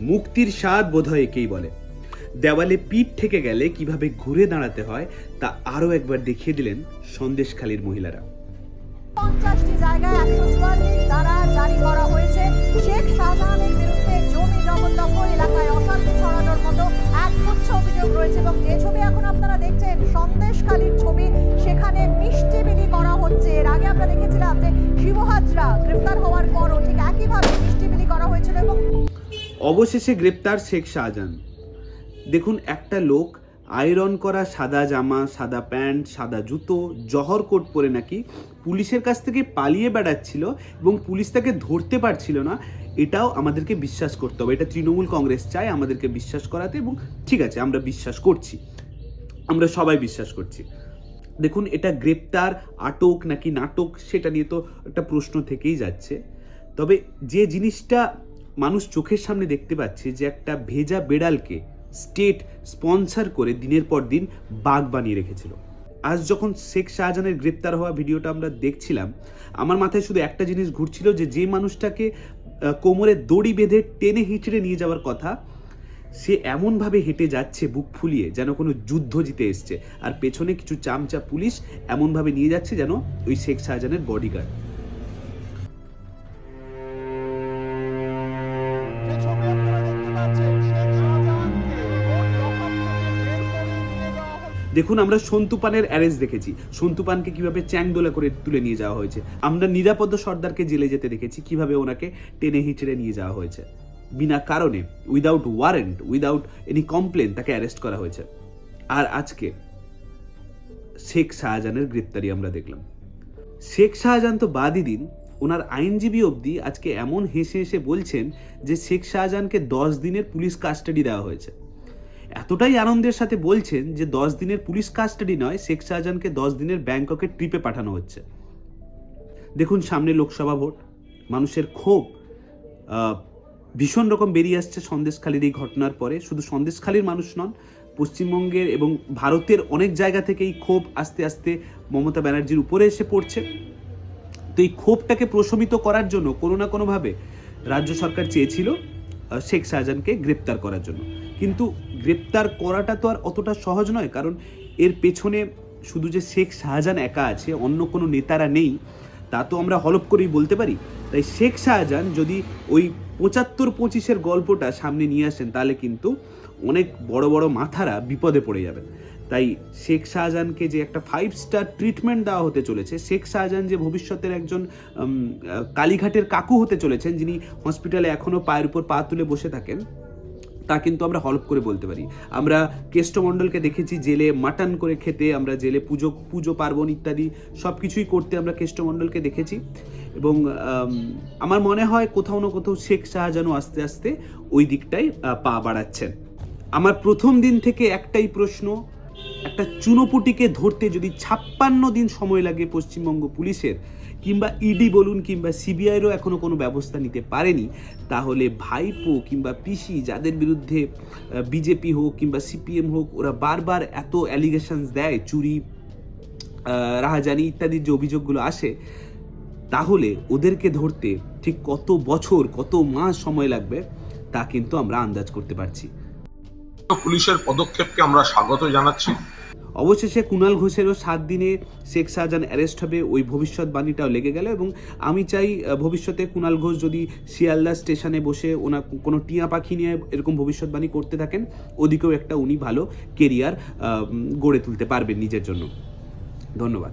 মুক্তির স্বাদ বোধহয় একেই বলে। দেওয়ালে পিঠ থেকে গেলে কীভাবে ঘুরে দাঁড়াতে হয়, তা আরও একবার দেখিয়ে দিলেন সন্দেশখালীর মহিলারা। এলাকায় অশান্তি এবং যে ছবি এখন আপনারা দেখছেন ছবি, সেখানে করা হচ্ছে। এর আগে আমরা দেখেছিলাম যে শিব গ্রেফতার হওয়ার পরও ঠিক একইভাবে অবশেষে গ্রেপ্তার শেখ শাহজাহান। দেখুন, একটা লোক আয়রন করা সাদা জামা, সাদা প্যান্ট, সাদা জুতো, জহর কোট পরে নাকি পুলিশের কাছ থেকে পালিয়ে বেড়াচ্ছিল এবং পুলিশ তাকে ধরতে পারছিল না। এটাও আমাদেরকে বিশ্বাস করতে হবে। এটা তৃণমূল কংগ্রেস চায় আমাদেরকে বিশ্বাস করাতে এবং ঠিক আছে, আমরা বিশ্বাস করছি। আমরা সবাই বিশ্বাস করছি। দেখুন, এটা গ্রেপ্তার, আটক নাকি নাটক, সেটা নিয়ে তো একটা প্রশ্ন থেকেই যাচ্ছে। তবে যে জিনিসটা মানুষ চোখের সামনে দেখতে পাচ্ছে যে একটা ভেজা বেড়ালকে স্টেট স্পন্সর করে দিনের পর দিন বাঘ বানিয়ে রেখেছিল। আজ যখন শেখ শাহজাহানের গ্রেপ্তার হওয়া ভিডিওটা আমরা দেখছিলাম, আমার মাথায় শুধু একটা জিনিস ঘুরছিল যে যে মানুষটাকে কোমরে দড়ি বেঁধে টেনে হিঁচড়ে নিয়ে যাওয়ার কথা, সে এমনভাবে হেঁটে যাচ্ছে, বুক ফুলিয়ে যেন কোনো যুদ্ধ জিতে এসছে। আর পেছনে কিছু চামচা পুলিশ এমনভাবে নিয়ে যাচ্ছে যেন ওই শেখ শাহজাহানের বডিগার্ড দেখুন, আমরা সন্তুপানের অ্যারেস্ট দেখেছি। সন্তুপানকে কীভাবে চ্যাংদোলা করে তুলে নিয়ে যাওয়া হয়েছে। আমরা নিরাপদ সর্দারকে জেলে যেতে দেখেছি, কীভাবে ওনাকে টেনে হিচড়ে নিয়ে যাওয়া হয়েছে। বিনা কারণে without warrant without any complain তাকে অ্যারেস্ট করা হয়েছে। আর আজকে শেখ শাহজাহানের গ্রেপ্তারি আমরা দেখলাম। শেখ শাহজাহান তো বাদই দিন। ওনার আইনজীবী অবধি আজকে এমন হেসে হেসে বলছেন যে শেখ শাহজাহানকে দশ দিনের পুলিশ কাস্টাডি দেওয়া হয়েছে। এতটাই আনন্দের সাথে বলছেন যে দশ দিনের পুলিশ কাস্টাডি নয়, শেখ শাহজাহানকে দশ দিনের ব্যাংককের ট্রিপে পাঠানো হচ্ছে। দেখুন, সামনে লোকসভা ভোট। মানুষের ক্ষোভ ভীষণ রকম বেরিয়ে আসছে সন্দেশখালীর এই ঘটনার পরে। শুধু সন্দেশখালীর মানুষ নন, পশ্চিমবঙ্গের এবং ভারতের অনেক জায়গা থেকে এই ক্ষোভ আস্তে আস্তে মমতা ব্যানার্জির উপরে এসে পড়ছে। তো এই ক্ষোভটাকে প্রশমিত করার জন্য কোনো না কোনোভাবে রাজ্য সরকার চেয়েছিল শেখ শাহজাহানকে গ্রেপ্তার করার জন্য। কিন্তু গ্রেপ্তার করাটা তো আর অতটা সহজ নয়, কারণ এর পেছনে শুধু যে শেখ শাহজাহান একা আছে, অন্য কোনো নেতারা নেই, তা তো আমরা হলপ করেই বলতে পারি। তাই শেখ শাহজাহান যদি ওই পঁচাত্তর পঁচিশের গল্পটা সামনে নিয়ে আসেন, তাহলে কিন্তু অনেক বড় বড় মাথারা বিপদে পড়ে যাবেন। তাই শেখ শাহজাহানকে যে একটা ফাইভ স্টার ট্রিটমেন্ট দেওয়া হতে চলেছে, শেখ শাহজাহান যে ভবিষ্যতের একজন কালীঘাটের কাকু হতে চলেছেন, যিনি হসপিটালে এখনও পায়ের উপর পা তুলে বসে থাকেন তা কিন্তু আমরা হলপ করে বলতে পারি। আমরা কেষ্টমণ্ডলকে দেখেছি জেলে মাটন করে খেতে, আমরা জেলে পুজো পুজো, পার্বণ ইত্যাদি সব কিছুই করতে আমরা কেষ্টমণ্ডলকে দেখেছি। এবং আমার মনে হয় কোথাও না কোথাও শেখ শাহজাহানও আস্তে আস্তে ওই দিকটাই পা বাড়াচ্ছেন। আমার প্রথম দিন থেকে একটাই প্রশ্ন একটা চুনোপুটিকে ধরতে যদি ছাপ্পান্ন দিন সময় লাগে পশ্চিমবঙ্গ পুলিশের, কিংবা ইডি বলুন কিংবা সিবিআইরও এখনও কোনো ব্যবস্থা নিতে পারেনি, তাহলে ভাইপো কিংবা পিসি যাদের বিরুদ্ধে বিজেপি হোক কিংবা সিপিএম হোক, ওরা বারবার এত অ্যালিগেশনস দেয়, চুরি রাহাজানি ইত্যাদির যে অভিযোগগুলো আসে, তাহলে ওদেরকে ধরতে ঠিক কত বছর, কত মাস সময় লাগবে, তা কিন্তু আমরা আন্দাজ করতে পারছি। পুলিশের পদক্ষেপকে আমরা স্বাগত জানাচ্ছি। অবশেষে কুণাল ঘোষেরও সাত দিনে শেখ শাহজাহান অ্যারেস্ট হবে, ওই ভবিষ্যৎবাণীটাও লেগে গেল এবং আমি চাই ভবিষ্যতে কুণাল ঘোষ যদি শিয়ালদা স্টেশনে বসে ওনা কোনো টিয়া পাখি নিয়ে এরকম ভবিষ্যৎবাণী করতে থাকেন, ওদিকেও একটা উনি ভালো কেরিয়ার গড়ে তুলতে পারবেন নিজের জন্য। ধন্যবাদ।